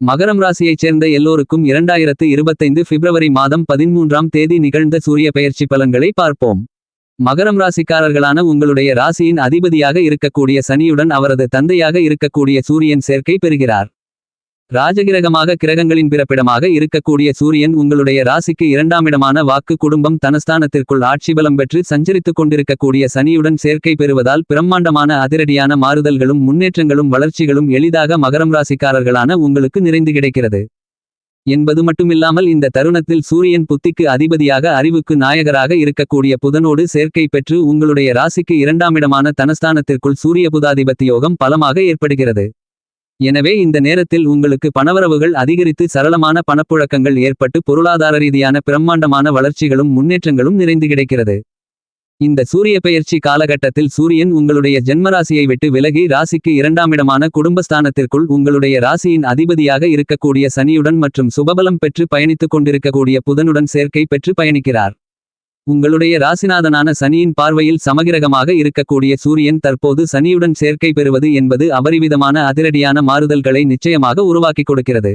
மகரம் ராசியைச் சேர்ந்த எல்லோருக்கும் இரண்டாயிரத்து இருபத்தைந்து பிப்ரவரி மாதம் பதிமூன்றாம் தேதி நிகழ்ந்த சூரிய பெயர்ச்சி பலன்களை பார்ப்போம். மகரம் ராசிக்காரர்களான உங்களுடைய ராசியின் அதிபதியாக இருக்கக்கூடிய சனியுடன் அவரது தந்தையாக இருக்கக்கூடிய சூரியன் சேர்க்கை பெறுகிறார். ராஜகிரகமாக கிரகங்களின் பிறப்பிடமாக இருக்கக்கூடிய சூரியன் உங்களுடைய ராசிக்கு இரண்டாமிடமான வாக்கு குடும்பம் தனஸ்தானத்திற்குள் ஆட்சி பலம் பெற்று சஞ்சரித்துக் கொண்டிருக்கக்கூடிய சனியுடன் சேர்க்கை பெறுவதால் பிரம்மாண்டமான அதிரடியான மாறுதல்களும் முன்னேற்றங்களும் வளர்ச்சிகளும் எளிதாக மகரம் ராசிக்காரர்களான உங்களுக்கு நிறைந்து கிடைக்கிறது. என்பது மட்டுமில்லாமல் இந்த தருணத்தில் சூரியன் புத்திக்கு அதிபதியாக அறிவுக்கு நாயகராக இருக்கக்கூடிய புதனோடு சேர்க்கை பெற்று உங்களுடைய ராசிக்கு இரண்டாமிடமான தனஸ்தானத்திற்குள் சூரிய புதாதிபத்தியோகம் பலமாக ஏற்படுகிறது. எனவே இந்த நேரத்தில் உங்களுக்கு பணவரவுகள் அதிகரித்து சரளமான பணப்புழக்கங்கள் ஏற்பட்டு பொருளாதார ரீதியான பிரம்மாண்டமான வளர்ச்சிகளும் முன்னேற்றங்களும் நிறைந்து கிடைக்கிறது. இந்த சூரிய பெயர்ச்சி காலகட்டத்தில் சூரியன் உங்களுடைய ஜென்மராசியை விட்டு விலகி ராசிக்கு இரண்டாமிடமான குடும்பஸ்தானத்திற்குள் உங்களுடைய ராசியின் அதிபதியாக இருக்கக்கூடிய சனியுடன் மற்றும் சுபபலம் பெற்று பயணித்துக் கொண்டிருக்கக்கூடிய புதனுடன் சேர்க்கை பெற்று பயணிக்கிறார். உங்களுடைய ராசிநாதனான சனியின் பார்வையில் சமகிரகமாக இருக்கக்கூடிய சூரியன் தற்போது சனியுடன் சேர்க்கை பெறுவது என்பது அபரிவிதமான அதிரடியான மாறுதல்களை நிச்சயமாக உருவாக்கிக் கொடுக்கிறது.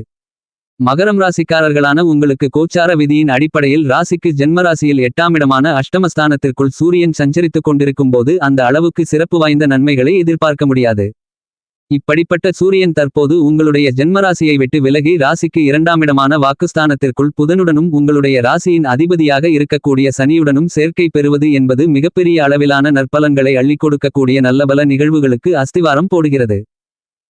மகரம் ராசிக்காரர்களான உங்களுக்கு கோச்சார விதியின் அடிப்படையில் ராசிக்கு ஜென்மராசியில் எட்டாமிடமான அஷ்டமஸ்தானத்திற்குள் சூரியன் சஞ்சரித்துக் கொண்டிருக்கும் போது அந்த அளவுக்கு சிறப்பு வாய்ந்த நன்மைகளை எதிர்பார்க்க முடியாது. இப்படிப்பட்ட சூரியன் தற்போது உங்களுடைய ஜென்மராசியை விட்டு விலகி ராசிக்கு இரண்டாமிடமான வாக்குஸ்தானத்திற்குள் புதனுடனும் உங்களுடைய ராசியின் அதிபதியாக இருக்கக்கூடிய சனியுடனும் சேர்க்கை பெறுவது என்பது மிகப்பெரிய அளவிலான நற்பலன்களை அள்ளிக் கொடுக்கக்கூடிய நல்லபல நிகழ்வுகளுக்கு அஸ்திவாரம் போடுகிறது.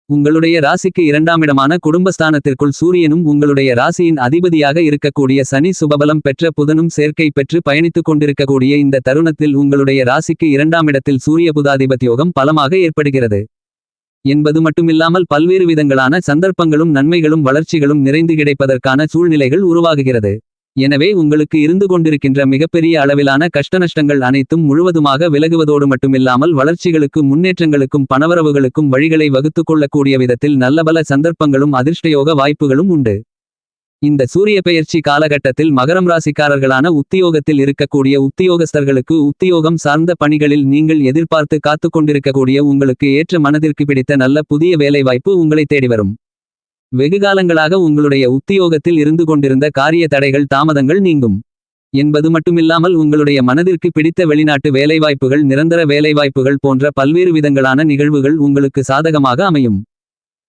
உங்களுடைய ராசிக்கு இரண்டாமிடமான குடும்பஸ்தானத்திற்குள் சூரியனும் உங்களுடைய ராசியின் அதிபதியாக இருக்கக்கூடிய சனி சுபபலம் பெற்ற புதனும் சேர்க்கை பெற்று பயணித்துக் கொண்டிருக்கக்கூடிய இந்த தருணத்தில் உங்களுடைய ராசிக்கு இரண்டாமிடத்தில் சூரிய புதாதிபத் யோகம் பலமாக ஏற்படுகிறது. என்பது மட்டுமில்லாமல் பல்வேறு விதங்களான சந்தர்ப்பங்களும் நன்மைகளும் வளர்ச்சிகளும் நிறைந்து கிடைப்பதற்கான சூழ்நிலைகள் உருவாகுகிறது. எனவே உங்களுக்கு இருந்து கொண்டிருக்கின்ற மிகப்பெரிய அளவிலான கஷ்டநஷ்டங்கள் அனைத்தும் முழுவதுமாக விலகுவதோடு மட்டுமில்லாமல் வளர்ச்சிகளுக்கும் முன்னேற்றங்களுக்கும் பணவரவுகளுக்கும் வழிகளை வகுத்துக் கொள்ளக்கூடிய விதத்தில் நல்லபல சந்தர்ப்பங்களும் அதிர்ஷ்டயோக வாய்ப்புகளும் உண்டு. இந்த சூரிய பெயர்ச்சி காலகட்டத்தில் மகரம் ராசிக்காரர்களான உத்தியோகத்தில் இருக்கக்கூடிய உத்தியோகஸ்தர்களுக்கு உத்தியோகம் சார்ந்த பணிகளில் நீங்கள் எதிர்பார்த்து காத்துக் கொண்டிருக்கக்கூடிய உங்களுக்கு ஏற்ற மனதிற்கு பிடித்த நல்ல புதிய வேலைவாய்ப்பு உங்களை தேடி வரும். வெகுகாலங்களாக உங்களுடைய உத்தியோகத்தில் இருந்து கொண்டிருந்த காரிய தடைகள் தாமதங்கள் நீங்கும். என்பது மட்டுமில்லாமல் உங்களுடைய மனதிற்கு பிடித்த வெளிநாட்டு வேலைவாய்ப்புகள் நிரந்தர வேலைவாய்ப்புகள் போன்ற பல்வேறு விதங்களான நிகழ்வுகள் உங்களுக்கு சாதகமாக அமையும்.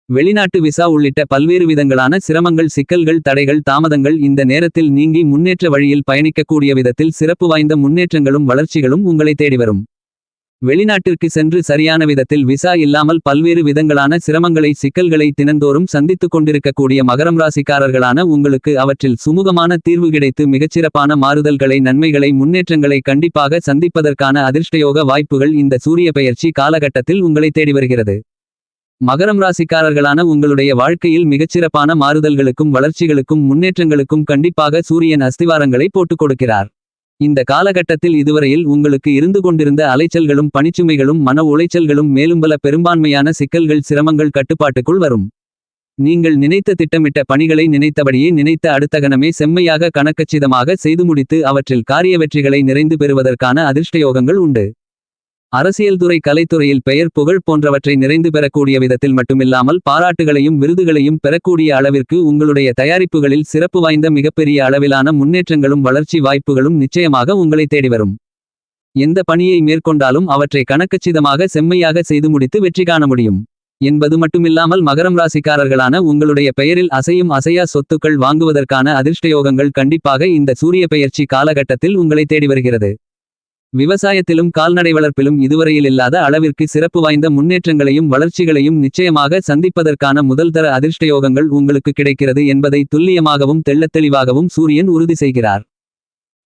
வெளிநாட்டு விசா உள்ளிட்ட பல்வேறு விதங்களான சிரமங்கள் சிக்கல்கள் தடைகள் தாமதங்கள் இந்த நேரத்தில் நீங்கி முன்னேற்ற வழியில் பயணிக்கக்கூடிய விதத்தில் சிறப்பு வாய்ந்த முன்னேற்றங்களும் வளர்ச்சிகளும் உங்களை தேடிவரும் வெளிநாட்டிற்கு சென்று சரியான விதத்தில் விசா இல்லாமல் பல்வேறு விதங்களான சிரமங்களை சிக்கல்களை தினந்தோறும் சந்தித்துக் கொண்டிருக்கக்கூடிய மகரம் ராசிக்காரர்களான உங்களுக்கு அவற்றில் சுமூகமான தீர்வு கிடைத்து மிகச்சிறப்பான மாறுதல்களை நன்மைகளை முன்னேற்றங்களை கண்டிப்பாக சந்திப்பதற்கான அதிர்ஷ்டயோக வாய்ப்புகள் இந்த சூரிய பெயர்ச்சி காலகட்டத்தில் உங்களை தேடி வருகிறது. மகரம் ராசிக்காரர்களான உங்களுடைய வாழ்க்கையில் மிகச்சிறப்பான மாறுதல்களுக்கும் வளர்ச்சிகளுக்கும் முன்னேற்றங்களுக்கும் கண்டிப்பாக சூரியன் அஸ்திவாரங்களை போட்டுக் கொடுக்கிறார். இந்த காலகட்டத்தில் இதுவரையில் உங்களுக்கு இருந்து கொண்டிருந்த அலைச்சல்களும் பணிச்சுமைகளும் மன உளைச்சல்களும் மேலும் பல பெரும்பான்மையான சிக்கல்கள் சிரமங்கள் கட்டுப்பாட்டுக்குள் வரும். நீங்கள் நினைத்த திட்டமிட்ட பணிகளை நினைத்தபடியே நினைத்த அடுத்த கணமே செம்மையாக கணக்கச்சிதமாக செய்து முடித்து அவற்றில் காரிய வெற்றிகளை நிறைந்து பெறுவதற்கான அதிர்ஷ்டயோகங்கள் உண்டு. அரசியல் துறை கலைத்துறையில் பெயர் புகழ் போன்றவற்றை நிறைந்து பெறக்கூடிய விதத்தில் மட்டுமில்லாமல் பாராட்டுகளையும் விருதுகளையும் பெறக்கூடிய அளவிற்கு உங்களுடைய தயாரிப்புகளில் சிறப்பு வாய்ந்த மிகப்பெரிய அளவிலான முன்னேற்றங்களும் வளர்ச்சி வாய்ப்புகளும் நிச்சயமாக உங்களை தேடி வரும். எந்த பணியை மேற்கொண்டாலும் அவற்றை கணக்கச்சிதமாக செம்மையாக செய்து முடித்து வெற்றி காண முடியும். என்பது மட்டுமில்லாமல் மகரம் ராசிக்காரர்களான உங்களுடைய பெயரில் அசையும் அசையா சொத்துக்கள் வாங்குவதற்கான அதிர்ஷ்டயோகங்கள் கண்டிப்பாக இந்த சூரிய பெயர்ச்சி காலகட்டத்தில் உங்களை தேடி வருகிறது. விவசாயத்திலும் கால்நடை வளர்ப்பிலும் இதுவரையில் இல்லாத அளவிற்கு சிறப்பு வாய்ந்த முன்னேற்றங்களையும் வளர்ச்சிகளையும் நிச்சயமாக சந்திப்பதற்கான முதல்தர அதிர்ஷ்டயோகங்கள் உங்களுக்கு கிடைக்கிறது என்பதை துல்லியமாகவும் தெள்ளத்தெளிவாகவும் சூரியன் உறுதி செய்கிறார்.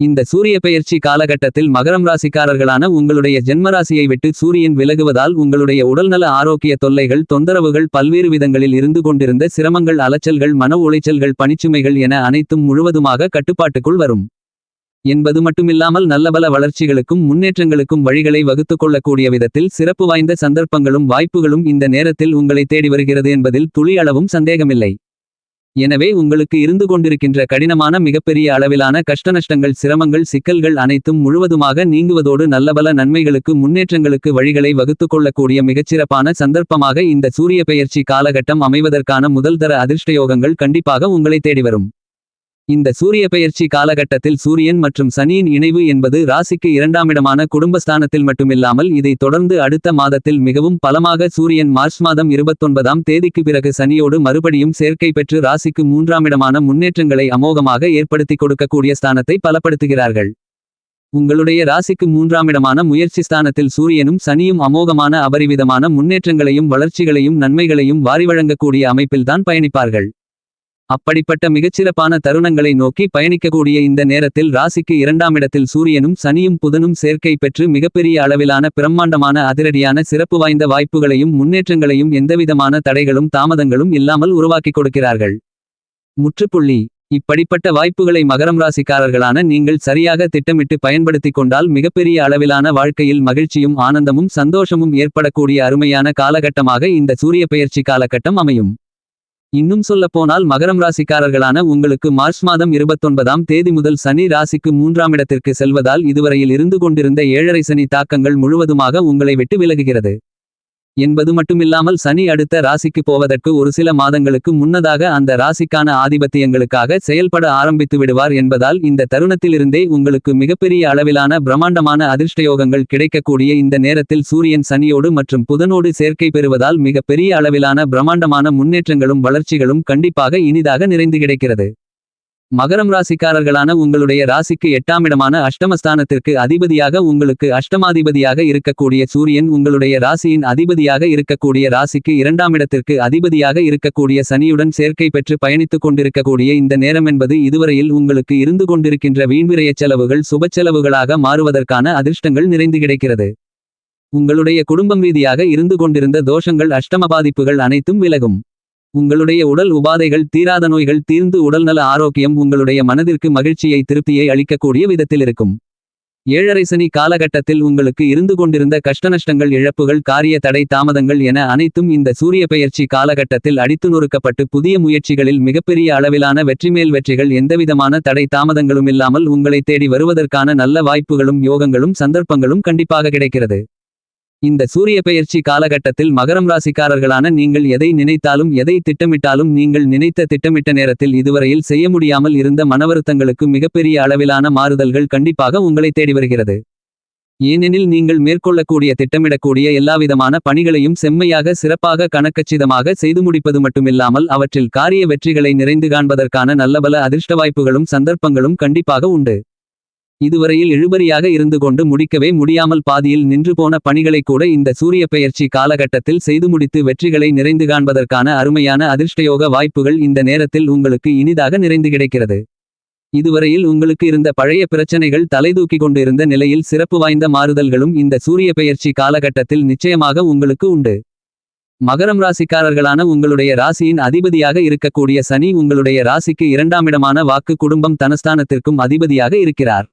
இந்த சூரிய பெயர்ச்சி காலகட்டத்தில் மகரம் ராசிக்காரர்களான உங்களுடைய ஜென்மராசியை விட்டு சூரியன் விலகுவதால் உங்களுடைய உடல்நல ஆரோக்கிய தொல்லைகள் தொந்தரவுகள் பல்வேறு விதங்களில் இருந்து கொண்டிருந்த சிரமங்கள் அலைச்சல்கள் மன உளைச்சல்கள் பணிச்சுமைகள் என அனைத்தும் முழுவதுமாக கட்டுப்பாட்டுக்குள் வரும். என்பது மட்டுமில்லாமல் நல்லபல வளர்ச்சிகளுக்கும் முன்னேற்றங்களுக்கும் வழிகளை வகுத்துக் கொள்ளக்கூடிய விதத்தில் சிறப்பு வாய்ந்த சந்தர்ப்பங்களும் வாய்ப்புகளும் இந்த நேரத்தில் உங்களை தேடி வருகிறது என்பதில் துளி அளவும் சந்தேகமில்லை. எனவே உங்களுக்கு இருந்து கொண்டிருக்கின்ற கடினமான மிகப்பெரிய அளவிலான கஷ்டநஷ்டங்கள் சிரமங்கள் சிக்கல்கள் அனைத்தும் முழுவதுமாக நீங்குவதோடு நல்லபல நன்மைகளுக்கு முன்னேற்றங்களுக்கு வழிகளை வகுத்துக் கொள்ளக்கூடிய மிகச்சிறப்பான சந்தர்ப்பமாக இந்த சூரிய பெயர்ச்சி காலகட்டம் அமைவதற்கான முதல்தர அதிர்ஷ்டயோகங்கள் கண்டிப்பாக உங்களை தேடி வரும். இந்த சூரிய பெயர்ச்சி காலகட்டத்தில் சூரியன் மற்றும் சனியின் இணைவு என்பது ராசிக்கு இரண்டாமிடமான குடும்பஸ்தானத்தில் மட்டுமில்லாமல் இதை தொடர்ந்து அடுத்த மாதத்தில் மிகவும் பலமாக சூரியன் மார்ச் மாதம் இருபத்தொன்பதாம் தேதிக்கு பிறகு சனியோடு மறுபடியும் சேர்க்கை பெற்று ராசிக்கு மூன்றாமிடமான முன்னேற்றங்களை அமோகமாக ஏற்படுத்தி கொடுக்கக்கூடிய ஸ்தானத்தை பலப்படுத்துகிறார்கள். உங்களுடைய ராசிக்கு மூன்றாமிடமான முயற்சி ஸ்தானத்தில் சூரியனும் சனியும் அமோகமான அபரிவிதமான முன்னேற்றங்களையும் வளர்ச்சிகளையும் நன்மைகளையும் வாரி வழங்கக்கூடிய அமைப்பில்தான் பயணிப்பார்கள். அப்படிப்பட்ட மிகச்சிறப்பான தருணங்களை நோக்கி பயணிக்கக்கூடிய இந்த நேரத்தில் ராசிக்கு இரண்டாம் இடத்தில் சூரியனும் சனியும் புதனும் சேர்க்கை பெற்று மிகப்பெரிய அளவிலான பிரம்மாண்டமான அதிரடியான சிறப்பு வாய்ந்த வாய்ப்புகளையும் முன்னேற்றங்களையும் எந்தவிதமான தடைகளும் தாமதங்களும் இல்லாமல் உருவாக்கிக் கொடுக்கிறார்கள். முற்றுப்புள்ளி. இப்படிப்பட்ட வாய்ப்புகளை மகரம் ராசிக்காரர்களான நீங்கள் சரியாக திட்டமிட்டு பயன்படுத்திக் கொண்டால் மிகப்பெரிய அளவிலான வாழ்க்கையில் மகிழ்ச்சியும் ஆனந்தமும் சந்தோஷமும் ஏற்படக்கூடிய அருமையான காலகட்டமாக இந்த சூரிய பெயர்ச்சி காலகட்டம் அமையும். இன்னும் சொல்லப்போனால் மகரம் ராசிக்காரர்களான உங்களுக்கு மார்ச் மாதம் இருபத்தொன்பதாம் தேதி முதல் சனி ராசிக்கு மூன்றாம் இடத்திற்கு செல்வதால் இதுவரையில் இருந்து கொண்டிருந்த ஏழரை சனி தாக்கங்கள் முழுவதுமாக உங்களை விட்டு விலகுகிறது. என்பது மட்டுமில்லாமல் சனி அடுத்த ராசிக்கு போவதற்கு ஒரு சில மாதங்களுக்கு முன்னதாக அந்த ராசிக்கான ஆதிபத்தியங்களுக்காக செயல்பட ஆரம்பித்து விடுவார் என்பதால் இந்த தருணத்திலிருந்தே உங்களுக்கு மிகப்பெரிய அளவிலான பிரம்மாண்டமான அதிர்ஷ்டயோகங்கள் கிடைக்கக்கூடிய இந்த நேரத்தில் சூரியன் சனியோடு மற்றும் புதனோடு சேர்க்கை பெறுவதால் மிகப்பெரிய அளவிலான பிரம்மாண்டமான முன்னேற்றங்களும் வளர்ச்சிகளும் கண்டிப்பாக இனிதாக நிறைந்து கிடைக்கிறது. மகரம் ராசிக்காரர்களான உங்களுடைய ராசிக்கு எட்டாமிடமான அஷ்டமஸ்தானத்திற்கு அதிபதியாக உங்களுக்கு அஷ்டமாதிபதியாக இருக்கக்கூடிய சூரியன் உங்களுடைய ராசியின் அதிபதியாக இருக்கக்கூடிய ராசிக்கு இரண்டாம் இடத்திற்கு அதிபதியாக இருக்கக்கூடிய சனியுடன் சேர்க்கை பெற்று பயணித்துக் கொண்டிருக்கக்கூடிய இந்த நேரம் என்பது இதுவரையில் உங்களுக்கு இருந்து கொண்டிருக்கின்ற வீண்விரைய செலவுகள் சுபச்செலவுகளாக மாறுவதற்கான அதிர்ஷ்டங்கள் நிறைந்து கிடைக்கிறது. உங்களுடைய குடும்பம் ரீதியாக இருந்து கொண்டிருந்த தோஷங்கள் அஷ்டம பாதிப்புகள் அனைத்தும் விலகும். உங்களுடைய உடல் உபாதைகள் தீராத நோய்கள் தீர்ந்து உடல்நல ஆரோக்கியம் உங்களுடைய மனதிற்கு மகிழ்ச்சியை திருப்தியை அளிக்கக்கூடிய விதத்தில் இருக்கும். ஏழரை சனி காலகட்டத்தில் உங்களுக்கு இருந்து கொண்டிருந்த கஷ்டநஷ்டங்கள் இழப்புகள் காரிய தடை தாமதங்கள் என அனைத்தும் இந்த சூரிய பெயர்ச்சி காலகட்டத்தில் அடித்து நொறுக்கப்பட்டு புதிய முயற்சிகளில் மிகப்பெரிய அளவிலான வெற்றிமேல் வெற்றிகள் எந்தவிதமான தடை தாமதங்களும் இல்லாமல் உங்களை தேடி வருவதற்கான நல்ல வாய்ப்புகளும் யோகங்களும் சந்தர்ப்பங்களும் கண்டிப்பாக கிடைக்கிறது. இந்த சூரிய பெயர்ச்சி காலகட்டத்தில் மகரம் ராசிக்காரர்களான நீங்கள் எதை நினைத்தாலும் எதை திட்டமிட்டாலும் நீங்கள் நினைத்த திட்டமிட்ட நேரத்தில் இதுவரையில் செய்ய முடியாமல் இருந்த மனவருத்தங்களுக்கு மிகப்பெரிய அளவிலான மாறுதல்கள் கண்டிப்பாக உங்களை தேடி வருகிறது. ஏனெனில் நீங்கள் மேற்கொள்ளக்கூடிய திட்டமிடக்கூடிய எல்லாவிதமான பணிகளையும் செம்மையாக சிறப்பாக கணக்கச்சிதமாக செய்து முடிப்பது மட்டுமில்லாமல் அவற்றில் காரிய வெற்றிகளை நிறைந்து காண்பதற்கான நல்லபல அதிர்ஷ்ட வாய்ப்புகளும் சந்தர்ப்பங்களும் கண்டிப்பாக உண்டு. இதுவரையில் இழுபறியாக இருந்து கொண்டு முடிக்கவே முடியாமல் பாதியில் நின்று போன பணிகளை கூட இந்த சூரிய பெயர்ச்சி காலகட்டத்தில் செய்து முடித்து வெற்றிகளை நிறைந்து காண்பதற்கான அருமையான அதிர்ஷ்டயோக வாய்ப்புகள் இந்த நேரத்தில் உங்களுக்கு இனிதாக நிறைந்து கிடைக்கிறது. இதுவரையில் உங்களுக்கு இருந்த பழைய பிரச்சனைகள் தலைதூக்கி கொண்டு இருந்த நிலையில் சிறப்பு வாய்ந்த மாறுதல்களும் இந்த சூரிய பெயர்ச்சி காலகட்டத்தில் நிச்சயமாக உங்களுக்கு உண்டு. மகரம் ராசிக்காரர்களான உங்களுடைய ராசியின் அதிபதியாக இருக்கக்கூடிய சனி உங்களுடைய ராசிக்கு இரண்டாமிடமான வாக்கு குடும்பம் தனஸ்தானத்திற்கும் அதிபதியாக இருக்கிறார்.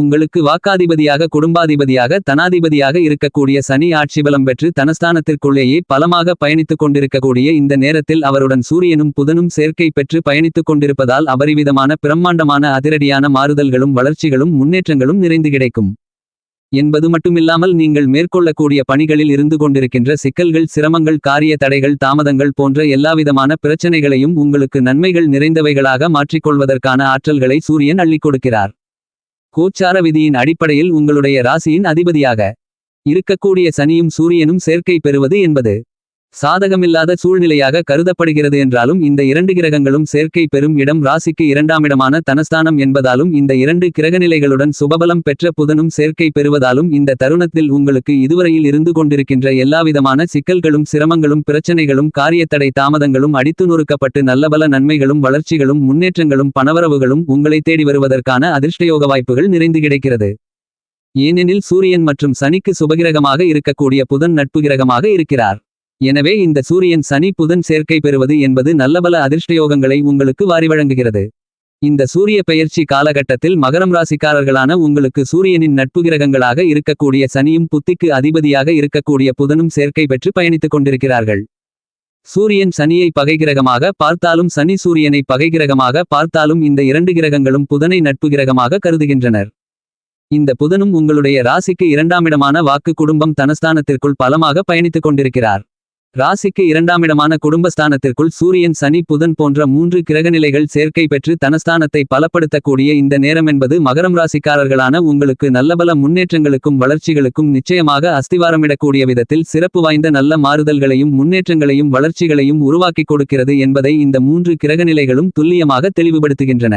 உங்களுக்கு வாக்காதிபதியாக குடும்பாதிபதியாக தனாதிபதியாக இருக்கக்கூடிய சனி ஆட்சிபலம் பெற்று தனஸ்தானத்திற்குள்ளேயே பலமாக பயணித்துக் கொண்டிருக்கக்கூடிய இந்த நேரத்தில் அவருடன் சூரியனும் புதனும் சேர்க்கை பெற்று பயணித்துக் கொண்டிருப்பதால் அபரிவிதமான பிரம்மாண்டமான அதிரடியான மாறுதல்களும் வளர்ச்சிகளும் முன்னேற்றங்களும் நிறைந்து கிடைக்கும். என்பது மட்டுமில்லாமல் நீங்கள் மேற்கொள்ளக்கூடிய பணிகளில் இருந்து கொண்டிருக்கின்ற சிக்கல்கள் சிரமங்கள் காரிய தடைகள் தாமதங்கள் போன்ற எல்லாவிதமான பிரச்சனைகளையும் உங்களுக்கு நன்மைகள் நிறைந்தவைகளாக மாற்றிக்கொள்வதற்கான ஆற்றல்களை சூரியன் அள்ளிக் கொடுக்கிறார். கோச்சார விதியின் அடிப்படையில் உங்களுடைய ராசியின் அதிபதியாக இருக்கக்கூடிய சனியும் சூரியனும் சேர்க்கை பெறுவது என்பது சாதகமில்லாத சூழ்நிலையாக கருதப்படுகிறது என்றாலும் இந்த இரண்டு கிரகங்களும் சேர்க்கை பெறும் இடம் ராசிக்கு இரண்டாமிடமான தனஸ்தானம் என்பதாலும் இந்த இரண்டு கிரகநிலைகளுடன் சுபபலம் பெற்ற புதனும் சேர்க்கை பெறுவதாலும் இந்த தருணத்தில் உங்களுக்கு இதுவரையில் இருந்து கொண்டிருக்கின்ற எல்லாவிதமான சிக்கல்களும் சிரமங்களும் பிரச்சனைகளும் காரியத்தடை தாமதங்களும் அடித்து நொறுக்கப்பட்டு நல்லபல நன்மைகளும் வளர்ச்சிகளும் முன்னேற்றங்களும் பணவரவுகளும் உங்களை தேடி வருவதற்கான அதிர்ஷ்டயோக வாய்ப்புகள் நிறைந்து கிடைக்கிறது. ஏனெனில் சூரியன் மற்றும் சனிக்கு சுபகிரகமாக இருக்கக்கூடிய புதன் நட்பு கிரகமாக இருக்கிறார். எனவே இந்த சூரியன் சனி புதன் சேர்க்கை பெறுவது என்பது நல்லபல அதிர்ஷ்டயோகங்களை உங்களுக்கு வாரி வழங்குகிறது. இந்த சூரிய பெயர்ச்சி காலகட்டத்தில் மகரம் ராசிக்காரர்களான உங்களுக்கு சூரியனின் நட்பு கிரகங்களாக இருக்கக்கூடிய சனியும் புத்திக்கு அதிபதியாக இருக்கக்கூடிய புதனும் சேர்க்கை பெற்று பயணித்துக் கொண்டிருக்கிறார்கள். சூரியன் சனியை பகைகிரகமாக பார்த்தாலும் சனி சூரியனை பகைகிரகமாக பார்த்தாலும் இந்த இரண்டு கிரகங்களும் புதனை நட்பு கிரகமாக கருதுகின்றனர். இந்த புதனும் உங்களுடைய ராசிக்கு இரண்டாமிடமான வாக்கு குடும்பம் தனஸ்தானத்திற்குள் பலமாக பயணித்துக் கொண்டிருக்கிறார். ராசிக்கு இரண்டாமிடமான குடும்பஸ்தானத்திற்குள் சூரியன் சனி புதன் போன்ற மூன்று கிரகநிலைகள் சேர்க்கை பெற்று தனஸ்தானத்தை பலப்படுத்தக்கூடிய இந்த நேரம் என்பது மகரம் ராசிக்காரர்களான உங்களுக்கு நல்லபல முன்னேற்றங்களுக்கும் வளர்ச்சிகளுக்கும் நிச்சயமாக அஸ்திவாரமிடக்கூடிய விதத்தில் சிறப்பு வாய்ந்த நல்ல மாறுதல்களையும் முன்னேற்றங்களையும் வளர்ச்சிகளையும் உருவாக்கிக் கொடுக்கிறது என்பதை இந்த மூன்று கிரகநிலைகளும் துல்லியமாக தெளிவுபடுத்துகின்றன.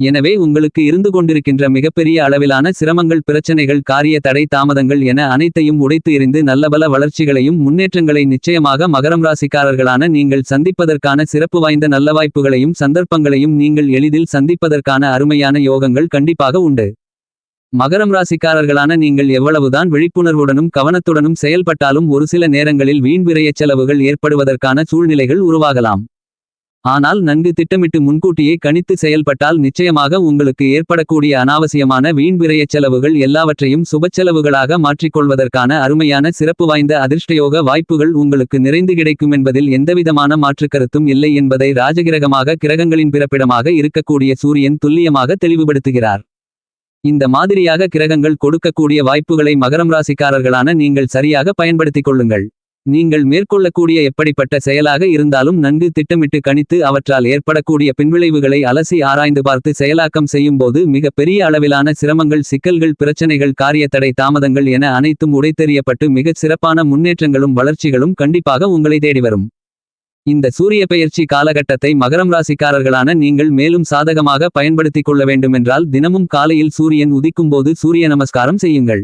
எனவே உங்களுக்கு இருந்து கொண்டிருக்கின்ற மிகப்பெரிய அளவிலான சிரமங்கள் பிரச்சனைகள் காரிய தடை தாமதங்கள் என அனைத்தையும் உடைத்து எறிந்து நல்லபல வளர்ச்சிகளையும் முன்னேற்றங்களை நிச்சயமாக மகரம் ராசிக்காரர்களான நீங்கள் சந்திப்பதற்கான சிறப்பு வாய்ந்த நல்ல வாய்ப்புகளையும் சந்தர்ப்பங்களையும் நீங்கள் எளிதில் சந்திப்பதற்கான அருமையான யோகங்கள் கண்டிப்பாக உண்டு. மகரம் ராசிக்காரர்களான நீங்கள் எவ்வளவுதான் விழிப்புணர்வுடனும் கவனத்துடனும் செயல்பட்டாலும் ஒரு சில நேரங்களில் வீண் விரையச் செலவுகள் ஏற்படுவதற்கான சூழ்நிலைகள் உருவாகலாம். ஆனால் நன்கு திட்டமிட்டு முன்கூட்டியே கணித்து செயல்பட்டால் நிச்சயமாக உங்களுக்கு ஏற்படக்கூடிய அனாவசியமான வீண் விரயச் செலவுகள் எல்லாவற்றையும் சுபச்செலவுகளாக மாற்றிக்கொள்வதற்கான அருமையான சிறப்பு வாய்ந்த அதிர்ஷ்டயோக வாய்ப்புகள் உங்களுக்கு நிறைந்து கிடைக்கும் என்பதில் எந்தவிதமான மாற்றுக்கருத்தும் இல்லை என்பதை ராஜகிரகமாக கிரகங்களின் பிறப்பிடமாக இருக்கக்கூடிய சூரியன் துல்லியமாக தெளிவுபடுத்துகிறார். இந்த மாதிரியாக கிரகங்கள் கொடுக்கக்கூடிய வாய்ப்புகளை மகரம் ராசிக்காரர்களான நீங்கள் சரியாக பயன்படுத்திக் கொள்ளுங்கள். நீங்கள் மேற்கொள்ளக்கூடிய எப்படிப்பட்ட செயலாக இருந்தாலும் நன்கு திட்டமிட்டு கணித்து அவற்றால் ஏற்படக்கூடிய பின்விளைவுகளை அலசி ஆராய்ந்து பார்த்து செயலாக்கம் செய்யும்போது மிக பெரிய அளவிலான சிரமங்கள் சிக்கல்கள் பிரச்சனைகள் காரிய தடை தாமதங்கள் என அனைத்தும் உடைத்தெறியப்பட்டு மிகச் சிறப்பான முன்னேற்றங்களும் வளர்ச்சிகளும் கண்டிப்பாக உங்களை தேடி வரும். இந்த சூரிய பெயர்ச்சி காலகட்டத்தை மகரம் ராசிக்காரர்களான நீங்கள் மேலும் சாதகமாக பயன்படுத்திக் கொள்ள வேண்டுமென்றால் தினமும் காலையில் சூரியன் உதிக்கும்போது சூரிய நமஸ்காரம் செய்யுங்கள்.